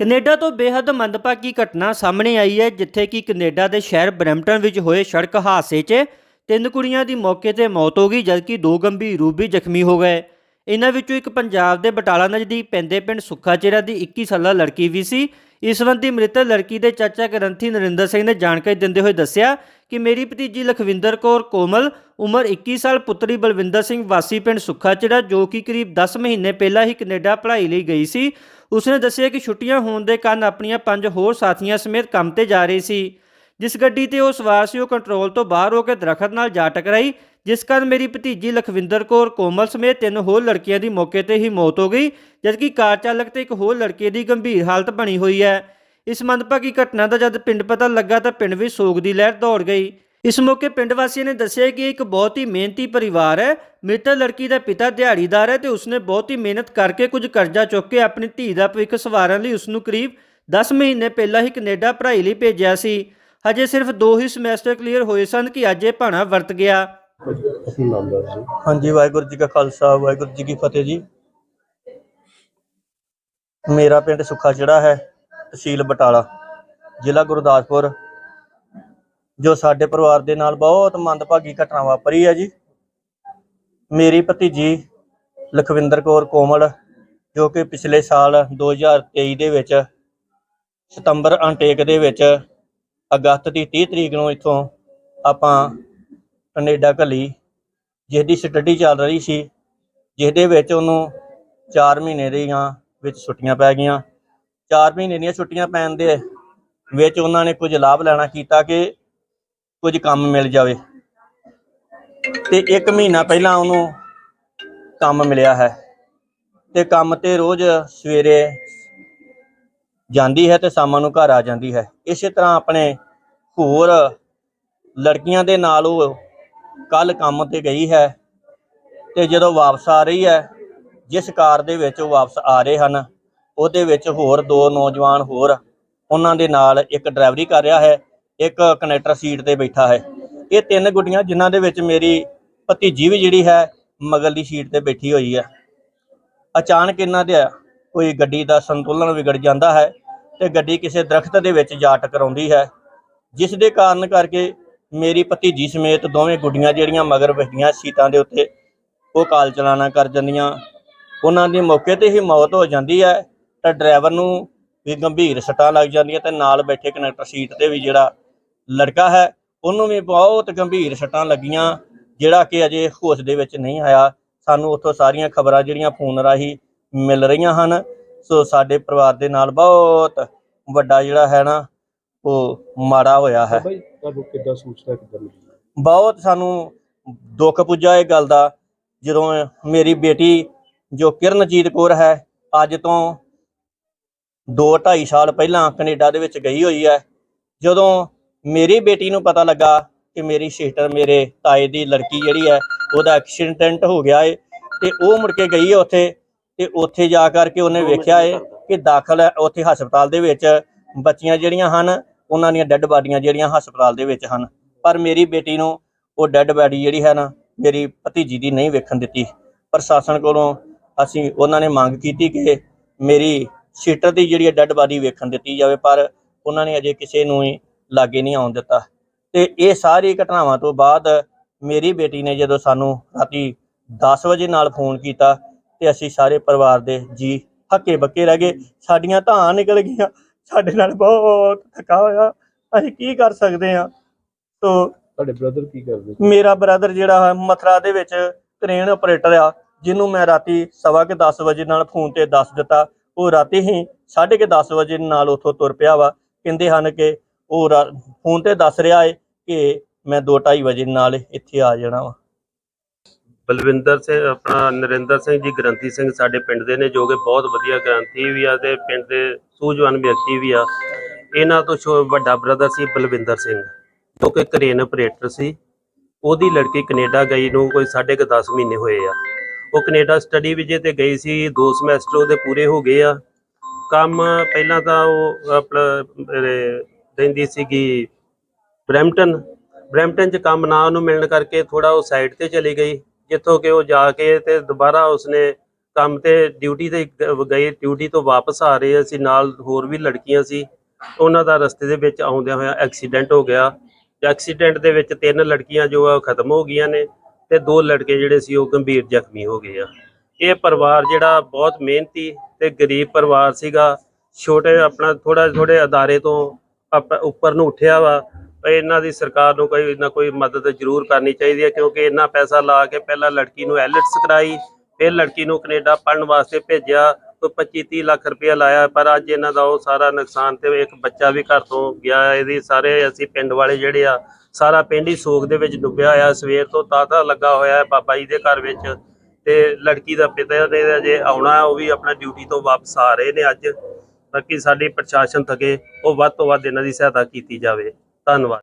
Canada ਤੋਂ ਬੇहद ਮੰਦਭਾਗੀ ਘਟਨਾ ਸਾਹਮਣੇ ਆਈ ਹੈ, ਜਿੱਥੇ ਕਿ ਕੈਨੇਡਾ ਦੇ ਸ਼ਹਿਰ ਬਰੈਂਪਟਨ ਵਿੱਚ ਹੋਏ ਸੜਕ ਹਾਦਸੇ 'ਚ ਤਿੰਨ ਕੁੜੀਆਂ ਦੀ ਮੌਕੇ ਤੇ ਮੌਤ ਹੋ ਗਈ, ਜਦਕਿ ਦੋ ਗੰਭੀਰ ਰੂਪ ਵੀ ਜ਼ਖਮੀ ਹੋ ਗਏ। ਇਹਨਾਂ ਵਿੱਚੋਂ ਇੱਕ ਪੰਜਾਬ ਦੇ ਬਟਾਲਾ ਨਜ਼ਦੀਕ ਪੈਂਦੇ ਪਿੰਡ ਸੁੱਖਾਚੇਰਾ ਦੀ 21 ਸਾਲਾ ਲੜਕੀ ਵੀ ਸੀ ਇਸ ਸੰਬੰਧੀ ਮ੍ਰਿਤਕ ਲੜਕੀ ਦੇ ਚਾਚਾ ਗ੍ਰੰਥੀ ਨਰਿੰਦਰ ਸਿੰਘ ਨੇ ਜਾਣਕਾਰੀ ਦਿੰਦੇ ਹੋਏ ਦੱਸਿਆ ਕਿ ਮੇਰੀ ਭਤੀਜੀ ਲਖਵਿੰਦਰ ਕੌਰ ਕੋਮਲ ਉਮਰ 21 ਸਾਲ, ਪੁੱਤਰੀ ਬਲਵਿੰਦਰ ਸਿੰਘ ਵਾਸੀ ਪਿੰਡ ਸੁੱਖਾਚੇਰਾ ਜੋ ਕਿ ਕਰੀਬ 10 ਮਹੀਨੇ ਪਹਿਲਾਂ ਹੀ ਕੈਨੇਡਾ ਪੜ੍ਹਾਈ ਲਈ ਗਈ ਸੀ। ਉਸਨੇ ਦੱਸਿਆ ਕਿ ਛੁੱਟੀਆਂ ਹੋਣ ਦੇ ਕਾਰਨ ਆਪਣੀਆਂ ਪੰਜ ਹੋਰ ਸਾਥੀਆਂ ਸਮੇਤ ਕੰਮ ਤੇ ਜਾ ਰਹੀ ਸੀ, ਜਿਸ ਗੱਡੀ ਤੇ ਉਹ ਸਵਾਰ ਸੀ ਉਹ ਕੰਟਰੋਲ ਤੋਂ ਬਾਹਰ ਹੋ ਕੇ ਦਰਖਤ ਨਾਲ ਜਾ ਟਕਰਾਈ ਜਿਸ ਕਾਰਨ ਮੇਰੀ ਭਤੀਜੀ ਲਖਵਿੰਦਰ ਕੌਰ ਕੋਮਲ ਸਮੇਤ ਤਿੰਨ ਹੋਰ ਲੜਕੀਆਂ ਦੀ ਮੌਕੇ ਤੇ ਹੀ ਮੌਤ ਹੋ ਗਈ, ਜਦਕਿ ਕਾਰ ਚਾਲਕ ਤੇ ਇੱਕ ਹੋਰ ਲੜਕੇ ਦੀ ਗੰਭੀਰ ਹਾਲਤ ਬਣੀ ਹੋਈ ਹੈ। ਇਸ ਮੰਦਭਾਗੀ ਘਟਨਾ ਦਾ ਜਦ ਪਿੰਡ ਪਤਾ ਲੱਗਾ ਤਾਂ ਪਿੰਡ ਵਿੱਚ ਸੋਗ ਦੀ ਲਹਿਰ ਦੌੜ ਗਈ। ਇਸ ਮੌਕੇ ਪਿੰਡ ਵਾਸੀਆਂ ਨੇ ਦੱਸਿਆ ਕਿ ਇੱਕ ਬਹੁਤ ਹੀ ਮਿਹਨਤੀ ਪਰਿਵਾਰ ਹੈ, ਮ੍ਰਿਤਕ ਲੜਕੀ ਦਾ ਪਿਤਾ ਦਿਹਾੜੀਦਾਰ ਹੈ ਤੇ ਉਸਨੇ ਬਹੁਤ ਹੀ ਮਿਹਨਤ ਕਰਕੇ ਕੁਝ ਕਰਜ਼ਾ ਚੁੱਕ ਕੇ ਆਪਣੀ ਧੀ ਦਾ ਭਵਿੱਖ ਸਵਾਰਨ ਲਈ ਉਸ ਨੂੰ ਕਰੀਬ 10 ਮਹੀਨੇ ਪਹਿਲਾਂ ਹੀ ਕੈਨੇਡਾ ਪੜ੍ਹਾਈ ਲਈ ਭੇਜਿਆ ਸੀ। ਹਜੇ ਸਿਰਫ ਦੋ ਹੀ ਸਮੈਸਟਰ ਕਲੀਅਰ ਹੋਏ ਸਨ ਕਿ ਅੱਜ ਇਹ ਭਾਣਾ ਵਰਤ ਗਿਆ। ਨਾਮ ਦੱਸ ਦਿਓ। ਹਾਂਜੀ, ਵਾਹਿਗੁਰੂ ਜੀ ਕਾ ਖਾਲਸਾ, ਵਾਹਿਗੁਰੂ ਜੀ ਕੀ ਫਤਿਹ ਜੀ। ਮੇਰਾ ਪਿੰਡ ਸੁੱਖਾ ਜਿਹੜਾ ਹੈ, ਤਹਿਸੀਲ ਬਟਾਲਾ, ਜ਼ਿਲ੍ਹਾ ਗੁਰਦਾਸਪੁਰ, ਜੋ ਸਾਡੇ ਪਰਿਵਾਰ ਦੇ ਨਾਲ ਬਹੁਤ ਮੰਦਭਾਗੀ ਘਟਨਾ ਵਾਪਰੀ ਹੈ ਜੀ। ਮੇਰੀ ਭਤੀਜੀ ਲਖਵਿੰਦਰ ਕੌਰ ਕੋਮਲ, ਜੋ ਕਿ ਪਿਛਲੇ ਸਾਲ 2023 ਦੇ ਵਿੱਚ ਸਤੰਬਰ ਅਨਟੇਕ ਦੇ ਵਿੱਚ ਅਗਸਤ ਦੀ 30 ਤਰੀਕ ਨੂੰ ਇੱਥੋਂ ਆਪਾਂ ਕੈਨੇਡਾ ਘੱਲੀ ਜਿਸ ਦੀ ਸਟੱਡੀ ਚੱਲ ਰਹੀ ਸੀ ਜਿਸ ਦੇ ਵਿੱਚ ਉਹਨੂੰ 4 ਮਹੀਨੇ ਦੀਆਂ ਵਿੱਚ ਛੁੱਟੀਆਂ ਪੈ ਗਈਆਂ। 4 ਮਹੀਨੇ ਦੀਆਂ ਛੁੱਟੀਆਂ ਪੈਣ ਦੇ ਵਿੱਚ ਉਹਨਾਂ ਨੇ ਕੁਝ ਲਾਭ ਲੈਣਾ ਕੀਤਾ ਕਿ ਕੁਝ ਕੰਮ ਮਿਲ ਜਾਵੇ। ਤੇ 1 ਮਹੀਨਾ ਪਹਿਲਾਂ ਉਹਨੂੰ ਕੰਮ ਮਿਲਿਆ ਹੈ। ਤੇ ਕੰਮ ਤੇ ਰੋਜ਼ ਸਵੇਰੇ ਜਾਂਦੀ ਹੈ ਤੇ ਸ਼ਾਮਾਂ ਨੂੰ ਘਰ ਆ ਜਾਂਦੀ ਹੈ। ਇਸੇ ਤਰ੍ਹਾਂ ਆਪਣੇ ਹੋਰ ਲੜਕੀਆਂ ਦੇ ਨਾਲ ਉਹ ਕੱਲ ਕੰਮ ਤੇ ਗਈ ਹੈ ਤੇ ਜਦੋਂ ਵਾਪਸ ਆ ਰਹੀ ਹੈ, ਜਿਸ ਕਾਰ ਦੇ ਵਿੱਚ ਉਹ ਵਾਪਸ ਆ ਰਹੇ ਹਨ, ਉਹਦੇ ਵਿੱਚ ਹੋਰ ਦੋ ਨੌਜਵਾਨ ਹੋਰ ਉਹਨਾਂ ਦੇ ਨਾਲ ਇੱਕ ਡਰਾਈਵਰੀ ਕਰ ਰਿਹਾ ਹੈ, ਇੱਕ ਕਨੈਕਟਰ ਸੀਟ ਤੇ ਬੈਠਾ ਹੈ। ਇਹ ਤਿੰਨ ਗੁੱਡੀਆਂ ਜਿਨ੍ਹਾਂ ਦੇ ਵਿੱਚ ਮੇਰੀ ਭਤੀਜੀ ਵੀ ਜਿਹੜੀ ਹੈ ਮਗਰਲੀ ਸੀਟ ਤੇ ਬੈਠੀ ਹੋਈ ਹੈ। ਅਚਾਨਕ ਇਹਨਾਂ ਦੇ ਕੋਈ ਗੱਡੀ ਦਾ ਸੰਤੁਲਨ ਵਿਗੜ ਜਾਂਦਾ ਹੈ ਤੇ ਗੱਡੀ ਕਿਸੇ ਦਰਖਤ ਦੇ ਵਿੱਚ ਜਾ ਟਕਰਾਉਂਦੀ ਹੈ, ਜਿਸ ਦੇ ਕਾਰਨ ਕਰਕੇ ਮੇਰੀ ਭਤੀਜੀ ਸਮੇਤ ਦੋਵੇਂ ਗੁੱਡੀਆਂ ਜਿਹੜੀਆਂ ਮਗਰ ਬੈਠੀਆਂ ਸੀਟਾਂ ਦੇ ਉੱਤੇ, ਉਹ ਕਾਲ ਚਲਾਣਾ ਕਰ ਜਾਂਦੀਆਂ। ਉਹਨਾਂ ਦੀ ਮੌਕੇ ਤੇ ਹੀ ਮੌਤ ਹੋ ਜਾਂਦੀ ਹੈ ਤਾਂ ਡਰਾਈਵਰ ਨੂੰ ਵੀ ਗੰਭੀਰ ਸੱਟਾਂ ਲੱਗ ਜਾਂਦੀਆਂ ਤੇ ਨਾਲ ਬੈਠੇ ਕਨੈਕਟਰ ਸੀਟ ਤੇ ਵੀ ਜਿਹੜਾ ਲੜਕਾ ਹੈ, ਉਹਨੂੰ ਵੀ ਬਹੁਤ ਗੰਭੀਰ ਸੱਟਾਂ ਲੱਗੀਆਂ, ਜਿਹੜਾ ਕਿ ਅਜੇ ਹੋਸ਼ ਦੇ ਵਿੱਚ ਨਹੀਂ ਆਇਆ। ਸਾਨੂੰ ਉੱਥੋਂ ਸਾਰੀਆਂ ਖਬਰਾਂ ਜਿਹੜੀਆਂ ਫੋਨ ਰਾਹੀਂ ਮਿਲ ਰਹੀਆਂ ਹਨ। ਸੋ ਸਾਡੇ ਪਰਿਵਾਰ ਦੇ ਨਾਲ ਬਹੁਤ ਵੱਡਾ ਜਿਹੜਾ ਹੈ ਨਾ ਉਹ ਮਾੜਾ ਹੋਇਆ ਹੈ। ਬਾਈ ਤੁਹਾਨੂੰ ਕਿੱਦਾਂ ਸੂਚਨਾ ਕਿੱਦਾਂ ਮਿਲੀ? ਬਹੁਤ ਸਾਨੂੰ ਦੁੱਖ ਪੁੱਜਾ ਇਹ ਗੱਲ ਦਾ। ਜਦੋਂ ਮੇਰੀ ਬੇਟੀ ਜੋ ਕਿਰਨਜੀਤ ਕੌਰ ਹੈ ਅੱਜ ਤੋਂ 2.5 ਸਾਲ ਪਹਿਲਾਂ ਕੈਨੇਡਾ ਦੇ ਵਿੱਚ ਗਈ ਹੋਈ ਹੈ। ਜਦੋਂ ਮੇਰੀ ਬੇਟੀ ਨੂੰ ਪਤਾ ਲੱਗਾ ਕਿ ਮੇਰੀ ਸਿਸਟਰ ਮੇਰੇ ਤਾਏ ਦੀ ਲੜਕੀ ਜਿਹੜੀ ਹੈ ਉਹਦਾ ਐਕਸੀਡੈਂਟ ਹੋ ਗਿਆ ਏ ਤੇ ਉਹ ਮੁੜ ਕੇ ਗਈ ਹੈ ਉੱਥੇ ਤੇ ਉੱਥੇ ਜਾ ਕਰਕੇ ਉਹਨੇ ਵੇਖਿਆ ਏ ਕਿ ਦਾਖਲ ਹੈ ਉੱਥੇ ਹਸਪਤਾਲ ਦੇ ਵਿੱਚ। ਬੱਚੀਆਂ ਜਿਹੜੀਆਂ ਹਨ, ਉਹਨਾਂ ਦੀਆਂ ਡੈੱਡ ਬਾਡੀਆਂ ਜਿਹੜੀਆਂ ਹਸਪਤਾਲ ਦੇ ਵਿੱਚ ਹਨ। ਪਰ ਮੇਰੀ ਬੇਟੀ ਨੂੰ ਉਹ ਡੈੱਡ ਬਾਡੀ ਜਿਹੜੀ ਹੈ ਨਾ, ਮੇਰੀ ਭਤੀਜੀ ਦੀ ਨਹੀਂ ਵੇਖਣ ਦਿੱਤੀ। ਪ੍ਰਸ਼ਾਸਨ ਕੋਲੋਂ ਅਸੀਂ ਉਹਨਾਂ ਨੇ ਮੰਗ ਕੀਤੀ ਕਿ ਮੇਰੀ ਸੀਟਰ ਦੀ ਜਿਹੜੀ ਡੈੱਡ ਬਾਡੀ ਵੇਖਣ ਦਿੱਤੀ ਜਾਵੇ, ਪਰ ਉਹਨਾਂ ਨੇ ਅਜੇ ਕਿਸੇ ਨੂੰ ਹੀ ਲਾਗੇ ਨਹੀਂ ਆਉਣ ਦਿੱਤਾ। ਤੇ ਇਹ ਸਾਰੀ ਘਟਨਾਵਾਂ ਤੋਂ ਬਾਅਦ ਮੇਰੀ ਬੇਟੀ ਨੇ ਜਦੋਂ ਸਾਨੂੰ ਰਾਤੀ 10 ਵਜੇ ਨਾਲ ਫੋਨ ਕੀਤਾ ਤੇ ਅਸੀਂ ਸਾਰੇ ਪਰਿਵਾਰ ਦੇ ਜੀ ਹੱਕੇ ਬੱਕੇ ਰਹਿ ਗਏ। ਸਾਡੀਆਂ ਧਾਂ ਨਿਕਲ ਗਈਆਂ। ਸਾਡੇ ਨਾਲ ਬਹੁਤ ਥਕਾ ਹੋਇਆ। ਅਸੀਂ ਕੀ ਕਰ ਸਕਦੇ ਹਾਂ? ਸੋ ਤੁਹਾਡੇ ਬ੍ਰਦਰ ਕੀ ਕਰਦੇ ਮੇਰਾ ਬ੍ਰਦਰ ਜਿਹੜਾ ਹੈ ਮਥਰਾ ਦੇ ਵਿੱਚ ਕ੍ਰੇਨ ਆਪਰੇਟਰ ਆ ਜਿਹਨੂੰ ਮੈਂ ਰਾਤੀ ਸਵਾ ਕੇ 10 ਵਜੇ ਨਾਲ ਫੋਨ ਤੇ ਦੱਸ ਦਿੱਤਾ। ਉਹ ਰਾਤੀ ਹੀ 10:30 ਵਜੇ ਨਾਲ ਉੱਥੋਂ ਤੁਰ ਪਿਆ ਵਾ। ਕਹਿੰਦੇ ਹਨ ਕਿ ਉਹ ਫੋਨ ਤੇ ਦੱਸ ਰਿਹਾ ਏ ਕਿ ਮੈਂ 2:30 ਵਜੇ ਨਾਲ ਇੱਥੇ ਆ ਜਾਣਾ ਵਾ। ਬਲਵਿੰਦਰ ਸਿੰਘ ਆਪਣਾ ਨਰਿੰਦਰ ਸਿੰਘ ਜੀ ਗ੍ਰੰਥੀ ਸਿੰਘ ਸਾਡੇ ਪਿੰਡ ਦੇ ਨੇ ਜੋ ਕਿ ਬਹੁਤ ਵਧੀਆ ਗ੍ਰੰਥੀ ਵੀ ਆ ਤੇ ਪਿੰਡ ਦੇ ਸੂਝਵਾਨ ਵਿਅਕਤੀ ਵੀ ਆ। ਇਹਨਾਂ ਤੋਂ ਛੋ- ਵੱਡਾ ਬ੍ਰਦਰ ਸੀ ਬਲਵਿੰਦਰ ਸਿੰਘ ਜੋ ਕਿ ਕਰੇਨ ਆਪਰੇਟਰ ਸੀ। ਉਹਦੀ ਲੜਕੀ ਕੈਨੇਡਾ ਗਈ ਨੂੰ ਕੋਈ 10.5 ਮਹੀਨੇ ਹੋਏ ਆ। ਉਹ ਕੈਨੇਡਾ ਸਟੱਡੀ ਵਿਜੇ ਤੇ ਗਈ ਸੀ ਦੋ ਸਮੈਸਟਰ ਉਹਦੇ ਪੂਰੇ ਹੋ ਗਏ ਆ। ਕੰਮ ਪਹਿਲਾਂ ਤਾਂ ਉਹ ਆਪਣਾ ਅਹ, ਰਹਿੰਦੀ ਸੀਗੀ ਬਰੈਂਪਟਨ। ਬਰੈਂਪਟਨ 'ਚ ਕੰਮ ਨਾ ਉਹਨੂੰ ਮਿਲਣ ਕਰਕੇ ਥੋੜਾ ਉਹ ਸਾਈਡ ਤੇ ਚਲੀ ਗਈ। ਜਿੱਥੋਂ ਕਿ ਉਹ ਜਾ ਕੇ ਤੇ ਦੁਬਾਰਾ ਉਸਨੇ ਕੰਮ ਤੇ ਡਿਊਟੀ ਤੇ ਗ- ਗਏ ਡਿਊਟੀ ਤੋਂ ਵਾਪਸ ਆ ਰਹੇ ਅਸੀਂ, ਨਾਲ ਹੋਰ ਵੀ ਲੜਕੀਆਂ ਸੀ। ਉਹਨਾਂ ਦਾ ਰਸਤੇ ਦੇ ਵਿੱਚ ਆਉਂਦਿਆਂ ਹੋਇਆ ਐਕਸੀਡੈਂਟ ਹੋ ਗਿਆ। ਐਕਸੀਡੈਂਟ ਦੇ ਵਿੱਚ ਤਿੰਨ ਲੜਕੀਆਂ ਜੋ ਆ ਉਹ ਖਤਮ ਹੋ ਗਈਆਂ ਨੇ ਤੇ ਦੋ ਲੜਕੇ ਜਿਹੜੇ ਸੀ ਉਹ ਗੰਭੀਰ ਜ਼ਖਮੀ ਹੋ ਗਏ ਆ। ਇਹ ਪਰਿਵਾਰ ਜਿਹੜਾ ਬਹੁਤ ਮਿਹਨਤੀ ਤੇ ਗਰੀਬ ਪਰਿਵਾਰ ਸੀਗਾ। ਛੋਟੇ ਆਪਣਾ ਥੋੜਾ ਥੋੜੇ ਅਦਾਰੇ ਤੋਂ ਆਪ- ਉੱਪਰ ਨੂੰ ਉੱਠਿਆ ਵਾ। ਇਹਨਾਂ ਦੀ ਸਰਕਾਰ ਨੂੰ ਕੋਈ ਨਾ ਕੋਈ ਮਦਦ ਜ਼ਰੂਰ ਕਰਨੀ ਚਾਹੀਦੀ ਹੈ, ਕਿਉਂਕਿ ਇੰਨਾ ਪੈਸਾ ਲਾ ਕੇ ਪਹਿਲਾਂ ਲੜਕੀ ਨੂੰ ਐਲਿਟਸ ਕਰਾਈ, ਫਿਰ ਲੜਕੀ ਨੂੰ ਕੈਨੇਡਾ ਪੜਨ ਵਾਸਤੇ ਭੇਜਿਆ, ਕੋਈ 25 30 ਲੱਖ ਰੁਪਇਆ ਲਾਇਆ, ਪਰ ਅੱਜ ਇਹਨਾਂ ਦਾ ਉਹ ਸਾਰਾ ਨੁਕਸਾਨ ਤੇ ਇੱਕ ਬੱਚਾ ਵੀ ਘਰ ਤੋਂ ਗਿਆ ਇਹਦੀ ਸਾਰੇ ਅਸੀਂ ਪਿੰਡ ਵਾਲੇ ਜਿਹੜੇ ਆ, ਸਾਰਾ ਪਿੰਡ ਹੀ ਸੋਗ ਦੇ ਵਿੱਚ ਡੁੱਬਿਆ ਹੋਇਆ, ਸਵੇਰ ਤੋਂ ਤਾਤਾ ਲੱਗਾ ਹੋਇਆ ਹੈ ਬਾਬਾ ਜੀ ਦੇ ਘਰ ਵਿੱਚ ਤੇ ਲੜਕੀ ਦਾ ਪਿਤਾ ਨੇ ਜੇ ਆਉਣਾ, ਉਹ ਵੀ ਆਪਣਾ ਡਿਊਟੀ ਤੋਂ ਵਾਪਸ ਆ ਰਹੇ ਨੇ ਅੱਜ, ਬਾਕੀ ਸਾਡੀ ਪ੍ਰਸ਼ਾਸਨ ਥਕੇ ਉਹ ਵੱਧ ਤੋਂ ਵੱਧ ਇਹਨਾਂ ਦੀ ਸਹਾਇਤਾ ਕੀਤੀ ਜਾਵੇ। ਧੰਨਵਾਦ